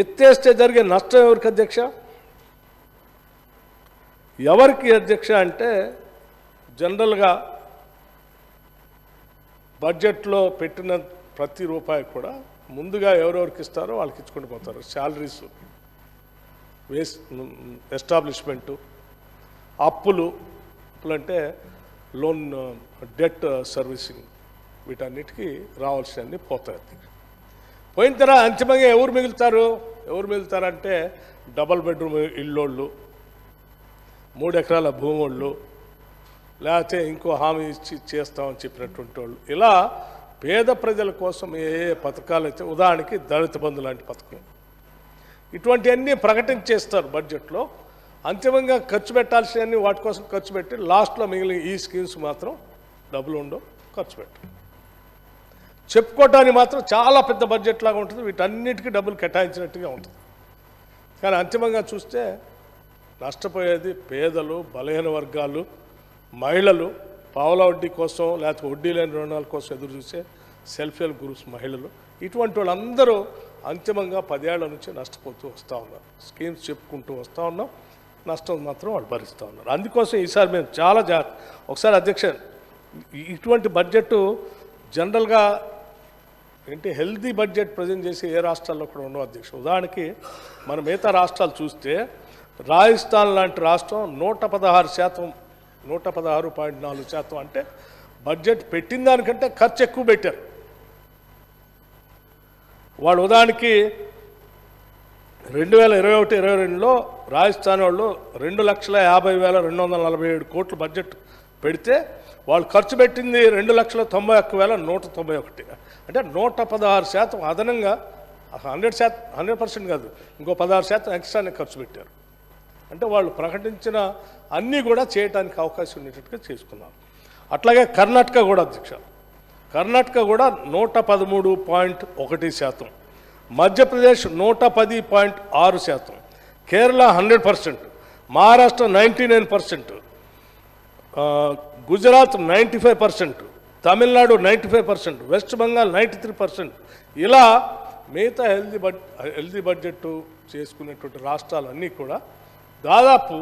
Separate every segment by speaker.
Speaker 1: ఎత్తేస్తే జరిగే నష్టం ఎవరికి అధ్యక్ష? ఎవరికి అధ్యక్ష అంటే జనరల్గా బడ్జెట్లో పెట్టిన ప్రతి రూపాయి కూడా ముందుగా ఎవరెవరికి ఇస్తారో వాళ్ళకి ఇచ్చుకుంటూ పోతారు. శాలరీస్ వేస్ ఎస్టాబ్లిష్మెంటు అప్పులు అంటే లోన్ డెట్ సర్వీసింగ్ వీటన్నిటికీ రావాల్సినవన్నీ పోతాయి పోయిన తర్వాత అంతిమంగా ఎవరు మిగులుతారు? ఎవరు మిగులుతారంటే డబల్ బెడ్రూమ్ ఇల్లోళ్ళు మూడు ఎకరాల భూమోళ్ళు లేకపోతే ఇంకో హామీ ఇచ్చి చేస్తామని చెప్పినటువంటి వాళ్ళు. ఇలా పేద ప్రజల కోసం ఏ ఏ పథకాలు అయితే ఉదాహరణకి దళిత బంధు లాంటి పథకం. ఇటువంటివన్నీ ప్రకటించేస్తారు బడ్జెట్లో. అంతిమంగా ఖర్చు పెట్టాల్సినవన్నీ వాటి కోసం ఖర్చు పెట్టి లాస్ట్లో మిగిలిన ఈ స్కీమ్స్ మాత్రం డబ్బులు ఉండవు ఖర్చు పెట్టరు. చెప్పుకోవటానికి మాత్రం చాలా పెద్ద బడ్జెట్ లాగా ఉంటుంది. వీటన్నిటికీ డబ్బులు కేటాయించినట్టుగా ఉంటుంది. కానీ అంతిమంగా చూస్తే నష్టపోయేది పేదలు బలహీన వర్గాలు మహిళలు. పావుల వడ్డీ కోసం లేకపోతే వడ్డీ లేని రుణాల కోసం ఎదురు చూసే సెల్ఫ్ హెల్ప్ గ్రూప్స్ మహిళలు. ఇటువంటి వాళ్ళందరూ అంతిమంగా పదేళ్ళ నుంచి నష్టపోతూ వస్తూ ఉన్నారు. స్కీమ్స్ చెప్పుకుంటూ వస్తూ ఉన్నాం. నష్టం మాత్రం వాళ్ళు భరిస్తూ ఉన్నారు. అందుకోసం ఈసారి మేము చాలా జాగ్రత్త ఒకసారి అధ్యక్ష ఇటువంటి బడ్జెట్ జనరల్గా ఏంటి హెల్దీ బడ్జెట్ ప్రజెంట్ చేసి ఏ రాష్ట్రాల్లో కూడా ఉండవు అధ్యక్ష. ఉదాహరణకి మన మిగతా రాష్ట్రాలు చూస్తే రాజస్థాన్ లాంటి రాష్ట్రం నూట పదహారు శాతం నూట పదహారు పాయింట్ నాలుగు శాతం అంటే బడ్జెట్ పెట్టిన దానికంటే ఖర్చు ఎక్కువ పెట్టారు. వాళ్ళు ఉదాహరణకి రెండు వేల ఇరవై ఒకటి ఇరవై రెండులో రాజస్థాన్ వాళ్ళు రెండు లక్షల యాభై వేల రెండు వందల నలభై ఏడు కోట్ల బడ్జెట్ పెడితే వాళ్ళు ఖర్చు పెట్టింది రెండు లక్షల తొంభై ఒక్క వేల నూట తొంభై ఒకటి. అంటే నూట పదహారు శాతం అదనంగా హండ్రెడ్ శాతం హండ్రెడ్ పర్సెంట్ కాదు ఇంకో పదహారు శాతం ఎక్స్ట్రానే ఖర్చు పెట్టారు. అంటే వాళ్ళు ప్రకటించిన అన్నీ కూడా చేయడానికి అవకాశం ఉండేటట్టుగా చేసుకున్నారు. అట్లాగే కర్ణాటక కూడా అధ్యక్ష కర్ణాటక కూడా నూట పదమూడు పాయింట్ ఒకటి శాతం మధ్యప్రదేశ్ నూట పది పాయింట్ ఆరు శాతం Kerala hundred percent Maharashtra ninety nine percent Gujarat ninety five percent Tamil Nadu ninety five percent West Bengal ninety three percent. ఇలా మిగతా హెల్దీ బడ్ హెల్దీ బడ్జెట్ చేసుకునేటువంటి రాష్ట్రాలన్నీ కూడా దాదాపు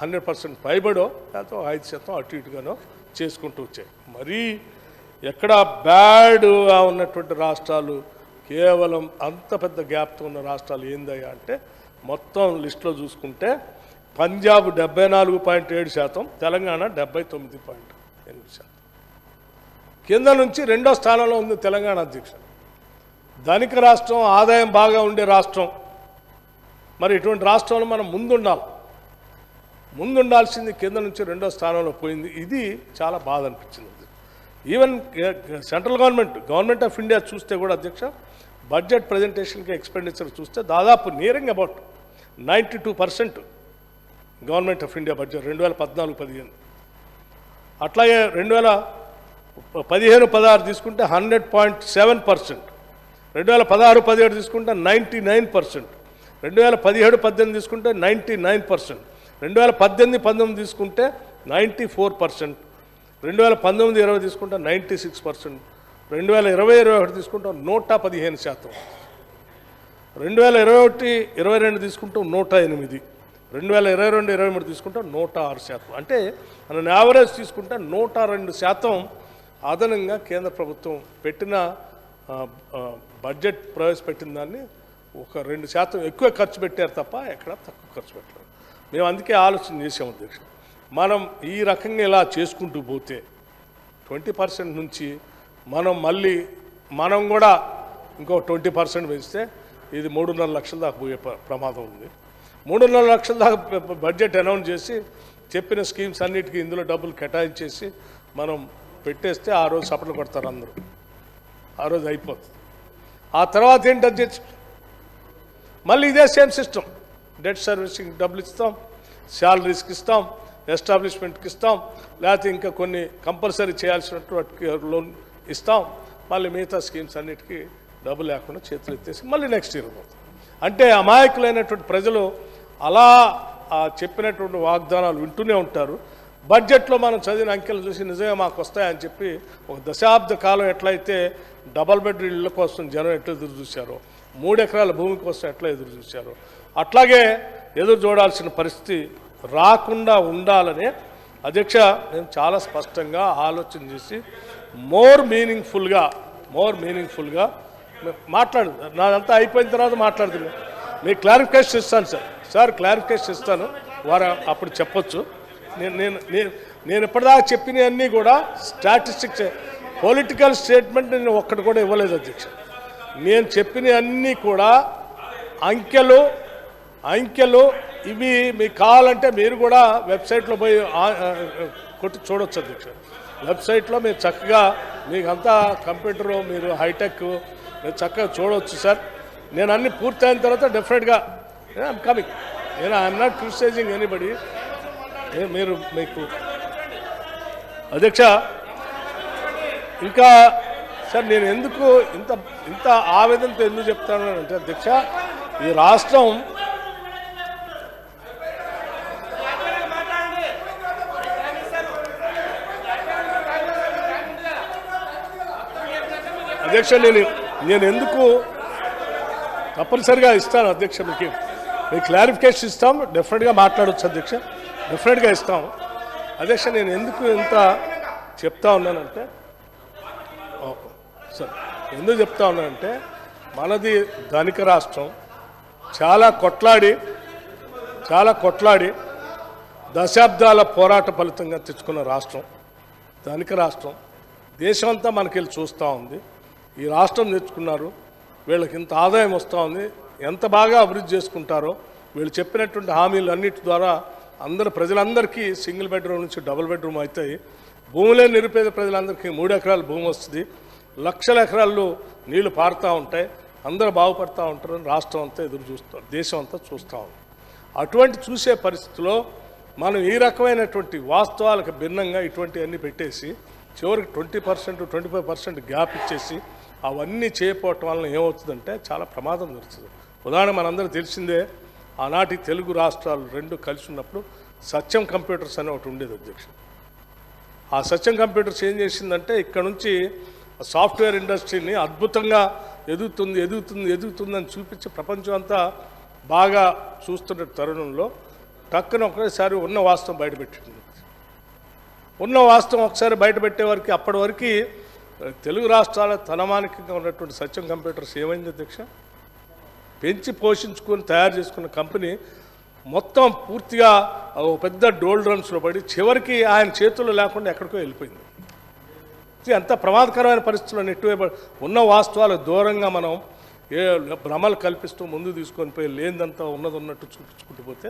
Speaker 1: హండ్రెడ్ పర్సెంట్ పైబడో లేకపోతే ఐదు శాతం అటు ఇటుగానో చేసుకుంటూ వచ్చాయి. మరీ ఎక్కడ బ్యాడ్గా ఉన్నటువంటి రాష్ట్రాలు కేవలం అంత పెద్ద గ్యాప్తో ఉన్న రాష్ట్రాలు ఏందయ్యా అంటే మొత్తం లిస్టులో చూసుకుంటే పంజాబ్ డెబ్బై నాలుగు పాయింట్ ఏడు శాతం తెలంగాణ డెబ్బై తొమ్మిది పాయింట్ ఎనిమిది శాతం. కింద నుంచి రెండో స్థానంలో ఉంది తెలంగాణ అధ్యక్ష ధనిక రాష్ట్రం ఆదాయం బాగా ఉండే రాష్ట్రం. మరి ఇటువంటి రాష్ట్రంలో మనం ముందుండాలి. ముందుండాల్సింది కింద నుంచి రెండో స్థానంలో పోయింది. ఇది చాలా బాధ అనిపించింది. Even central government government of India చూస్తే కూడా అధ్యక్ష బడ్జెట్ ప్రజెంటేషన్కి ఎక్స్పెండిచర్ చూస్తే దాదాపు nearing about ninety two percent government of India budget రెండు వేల పద్నాలుగు పదిహేను. అట్లాగే రెండు వేల పదిహేను పదహారు తీసుకుంటే హండ్రెడ్ పాయింట్ సెవెన్ పర్సెంట్. రెండు వేల పదహారు పదిహేడు తీసుకుంటే నైంటీ నైన్ పర్సెంట్. రెండు వేల పదిహేడు పద్దెనిమిది తీసుకుంటే నైంటీ నైన్ పర్సెంట్. రెండు వేల పద్దెనిమిది పంతొమ్మిది తీసుకుంటే నైంటీ ఫోర్ పర్సెంట్. రెండు వేల పంతొమ్మిది ఇరవై తీసుకుంటే నైంటీ సిక్స్ పర్సెంట్. రెండు వేల ఇరవై ఇరవై ఒకటి తీసుకుంటాం నూట పదిహేను శాతం. రెండు వేల ఇరవై ఒకటి ఇరవై రెండు తీసుకుంటాం నూట ఎనిమిది. రెండు వేల ఇరవై రెండు ఇరవై మూడు తీసుకుంటాం నూట ఆరు శాతం. అంటే మనం యావరేజ్ తీసుకుంటే నూట రెండు శాతం అదనంగా కేంద్ర ప్రభుత్వం పెట్టిన బడ్జెట్ ప్రవేశపెట్టిన దాన్ని ఒక రెండు శాతం ఎక్కువ ఖర్చు పెట్టారు తప్ప ఎక్కడ తక్కువ ఖర్చు పెట్టలేదు. మేము అందుకే ఆలోచన చేసాము అధ్యక్ష. మనం ఈ రకంగా ఇలా చేసుకుంటూ పోతే ట్వంటీ పర్సెంట్ నుంచి మనం మళ్ళీ మనం కూడా ఇంకో ట్వంటీ పర్సెంట్ పెంచితే ఇది మూడున్నర లక్షల దాకా పోయే ప్రమాదం ఉంది. మూడున్నర లక్షల దాకా బడ్జెట్ అనౌన్స్ చేసి చెప్పిన స్కీమ్స్ అన్నిటికీ ఇందులో డబ్బులు కేటాయించేసి మనం పెట్టేస్తే ఆ రోజు సపట్లు కొడతారు అందరూ. ఆ రోజు అయిపోతుంది. ఆ తర్వాత ఏంటి అధ్యక్ష? మళ్ళీ ఇదే సేమ్ సిస్టమ్. డెట్ సర్వీసింగ్ డబ్బులు ఇస్తాం శాలరీస్కి ఇస్తాం ఎస్టాబ్లిష్మెంట్కి ఇస్తాం లేకపోతే ఇంకా కొన్ని కంపల్సరీ చేయాల్సినటువంటి లోన్ ఇస్తాం. మళ్ళీ మిగతా స్కీమ్స్ అన్నిటికీ డబ్బు లేకుండా చేతులు ఎత్తేసి మళ్ళీ నెక్స్ట్ ఇయర్ పోతాం. అంటే అమాయకులైనటువంటి ప్రజలు అలా చెప్పినటువంటి వాగ్దానాలు వింటూనే ఉంటారు. బడ్జెట్లో మనం చదివిన అంకెలు చూసి నిజమే మాకు వస్తాయని చెప్పి ఒక దశాబ్ద కాలం ఎట్లయితే డబల్ బెడ్ ఇళ్ళ కోసం జనం ఎట్లా ఎదురు చూశారో మూడు ఎకరాల భూమి కోసం ఎట్లా ఎదురు చూశారు అట్లాగే ఎదురు చూడాల్సిన పరిస్థితి రాకుండా ఉండాలనే అధ్యక్ష నేను చాలా స్పష్టంగా ఆలోచన చేసి మోర్ మీనింగ్ఫుల్గా మోర్ మీనింగ్ఫుల్గా మాట్లాడు నాదంతా అయిపోయిన తర్వాత మాట్లాడుతున్నాను మీకు క్లారిఫికేషన్ ఇస్తాను సార్. సార్ క్లారిఫికేషన్ ఇస్తాను. వారు అప్పుడు చెప్పొచ్చు. నేను నేను నేను నేను ఇప్పటిదాకా చెప్పినవన్నీ కూడా స్టాటిస్టిక్స్ పొలిటికల్ స్టేట్మెంట్ నేను ఒక్కటి కూడా ఇవ్వలేదు అధ్యక్ష. నేను చెప్పినవన్నీ కూడా అంకెలు అంకెలు ఇవి మీకు కావాలంటే మీరు కూడా వెబ్సైట్లో పోయి కొట్టి చూడొచ్చు అధ్యక్ష. వెబ్సైట్లో మీరు చక్కగా మీకు అంతా కంప్యూటరు మీరు హైటెక్ మీరు చక్కగా చూడవచ్చు సార్. నేను అన్ని పూర్తయిన తర్వాత డెఫినెట్గా ఐమ్ కమింగ్ నేను ఐఎమ్ నాట్ క్రిటిసైజింగ్ ఎనీబడి మీరు మీకు అధ్యక్ష ఇంకా సార్ నేను ఎందుకు ఇంత ఇంత ఆవేదనతో ఎందుకు చెప్తాను అంటే అధ్యక్ష ఈ రాష్ట్రం అధ్యక్ష నేను నేను ఎందుకు తప్పనిసరిగా ఇస్తాను అధ్యక్ష మీకు మీకు క్లారిఫికేషన్ ఇస్తాం. డెఫినెట్గా మాట్లాడవచ్చు అధ్యక్ష. డెఫినెట్గా ఇస్తాం. అధ్యక్ష నేను ఎందుకు ఇంత చెప్తా ఉన్నానంటే ఓకే. సరే. ఎందుకు చెప్తా ఉన్నానంటే మనది ధనిక రాష్ట్రం. చాలా కొట్లాడి చాలా కొట్లాడి దశాబ్దాల పోరాట ఫలితంగా తెచ్చుకున్న రాష్ట్రం. ధనిక రాష్ట్రం. దేశం అంతా మనకి వెళ్ళి చూస్తూ ఉంది. ఈ రాష్ట్రం తెచ్చుకున్నారు. వీళ్ళకి ఇంత ఆదాయం వస్తూ ఉంది. ఎంత బాగా అభివృద్ధి చేసుకుంటారో వీళ్ళు చెప్పినటువంటి హామీలు అన్నిటి ద్వారా అందరు ప్రజలందరికీ సింగిల్ బెడ్రూమ్ నుంచి డబుల్ బెడ్రూమ్ అవుతాయి. భూములే నిరుపేద ప్రజలందరికీ మూడు ఎకరాల భూమి వస్తుంది. లక్షల ఎకరాల్లో నీళ్ళు పారుతూ ఉంటాయి. అందరూ బాగుపడుతూ ఉంటారని రాష్ట్రం అంతా ఎదురు చూస్తారు దేశం అంతా చూస్తూ ఉంది. అటువంటి చూసే పరిస్థితిలో మనం ఈ రకమైనటువంటి వాస్తవాలకు భిన్నంగా ఇటువంటివన్నీ పెట్టేసి చివరికి twenty percent twenty five percent gap ఇచ్చేసి అవన్నీ చేయకపోవటం వలన ఏమవుతుందంటే చాలా ప్రమాదం జరుగుతుంది. ఉదాహరణ మనందరూ తెలిసిందే ఆనాటి తెలుగు రాష్ట్రాలు రెండు కలిసి ఉన్నప్పుడు సత్యం కంప్యూటర్స్ అని ఒకటి ఉండేది అధ్యక్ష. ఆ సత్యం కంప్యూటర్స్ ఏం చేసిందంటే ఇక్కడ నుంచి సాఫ్ట్వేర్ ఇండస్ట్రీని అద్భుతంగా ఎదుగుతుంది ఎదుగుతుంది ఎదుగుతుందని చూపించి ప్రపంచం అంతా బాగా చూస్తున్న తరుణంలో టక్కున ఒకసారి ఉన్న వాస్తవం బయటపెట్టింది ఉన్న వాస్తవం ఒకసారి బయటపెట్టే వరకు అప్పటి వరకు తెలుగు రాష్ట్రాల తలమానికంగా ఉన్నటువంటి సత్యం కంప్యూటర్స్ ఏమైంది అధ్యక్ష? పెంచి పోషించుకొని తయారు చేసుకున్న కంపెనీ మొత్తం పూర్తిగా ఒక పెద్ద డోల్ డ్రమ్స్లో పడి చివరికి ఆయన చేతుల్లో లేకుండా ఎక్కడికో వెళ్ళిపోయింది. ఇది ఎంత ప్రమాదకరమైన పరిస్థితుల్లో నెట్టివేయబ ఉన్న వాస్తవాలు దూరంగా మనం ఏ భ్రమలు కల్పిస్తూ ముందు తీసుకొని పోయి లేనిదంతా ఉన్నది ఉన్నట్టు చూపించుకుంటూ పోతే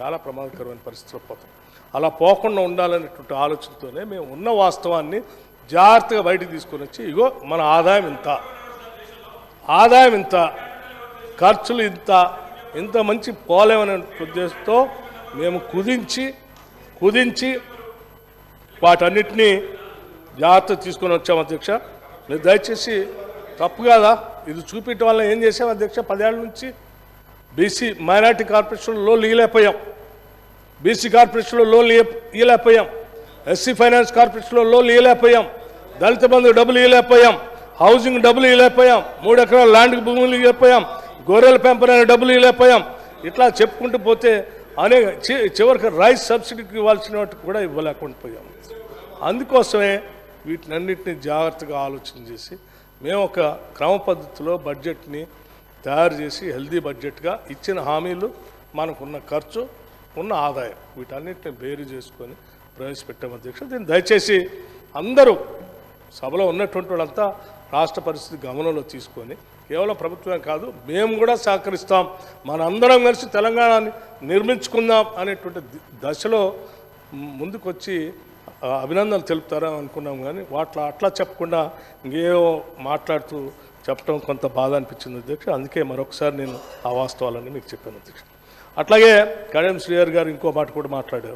Speaker 1: చాలా ప్రమాదకరమైన పరిస్థితిలో పోతాం అలా పోకుండా ఉండాలనేటువంటి ఆలోచనతోనే మేము ఉన్న వాస్తవాన్ని జాగ్రత్తగా బయటకు తీసుకొని వచ్చి ఇగో మన ఆదాయం ఇంత. ఆదాయం ఇంత. ఖర్చులు ఇంత ఇంత మంచి పోలేమనే ఉద్దేశంతో మేము కుదించి కుదించి వాటన్నిటినీ జాగ్రత్త తీసుకొని వచ్చాం అధ్యక్ష. మీరు దయచేసి తప్పు కాదా? ఇది చూపించడం వల్ల ఏం చేసాం అధ్యక్ష? పదేళ్ళ నుంచి బీసీ మైనార్టీ కార్పొరేషన్లో లీలేకపోయాం బీసీ కార్పొరేషన్లో లోన్ ఇవ్వలేకపోయాం ఎస్సీ ఫైనాన్స్ కార్పొరేషన్లో లోన్ ఇవ్వలేకపోయాం దళిత బంధు డబ్బులు ఇవ్వలేకపోయాం హౌసింగ్ డబ్బులు ఇవ్వలేకపోయాం మూడు ఎకరాల ల్యాండ్ భూములు ఇవ్వలేకపోయాం గొర్రెల పెంపరైన డబ్బులు ఇవ్వలేకపోయాం. ఇట్లా చెప్పుకుంటూ పోతే అనేక చి- చివరికి రైస్ సబ్సిడీకి ఇవ్వాల్సిన వాటికి కూడా ఇవ్వలేకుండా పోయాం. అందుకోసమే వీటినన్నింటినీ జాగ్రత్తగా ఆలోచన చేసి మేము ఒక క్రమ పద్ధతిలో బడ్జెట్ని తయారు చేసి హెల్దీ బడ్జెట్గా ఇచ్చిన హామీలు మనకున్న ఖర్చు ఉన్న ఆదాయం వీటన్నిటిని బేరు చేసుకొని ప్రవేశపెట్టాం అధ్యక్ష. దీన్ని దయచేసి అందరూ సభలో ఉన్నటువంటి వాళ్ళంతా రాష్ట్ర పరిస్థితి గమనంలో తీసుకొని కేవలం ప్రభుత్వం కాదు మేము కూడా సహకరిస్తాం. మనందరం కలిసి తెలంగాణని నిర్మించుకుందాం అనేటువంటి దశలో ముందుకొచ్చి అభినందనలు తెలుపుతారా అనుకున్నాం కానీ వాట్లా అట్లా చెప్పకుండా ఇంకేవో మాట్లాడుతూ చెప్పడం కొంత బాధ అనిపించింది అధ్యక్ష. అందుకే మరొకసారి నేను ఆ వాస్తవాలన్నీ మీకు చెప్పాను అధ్యక్ష. అట్లాగే కళ్యాణ్ శ్రీయర్ గారు ఇంకో మాట కూడా మాట్లాడారు.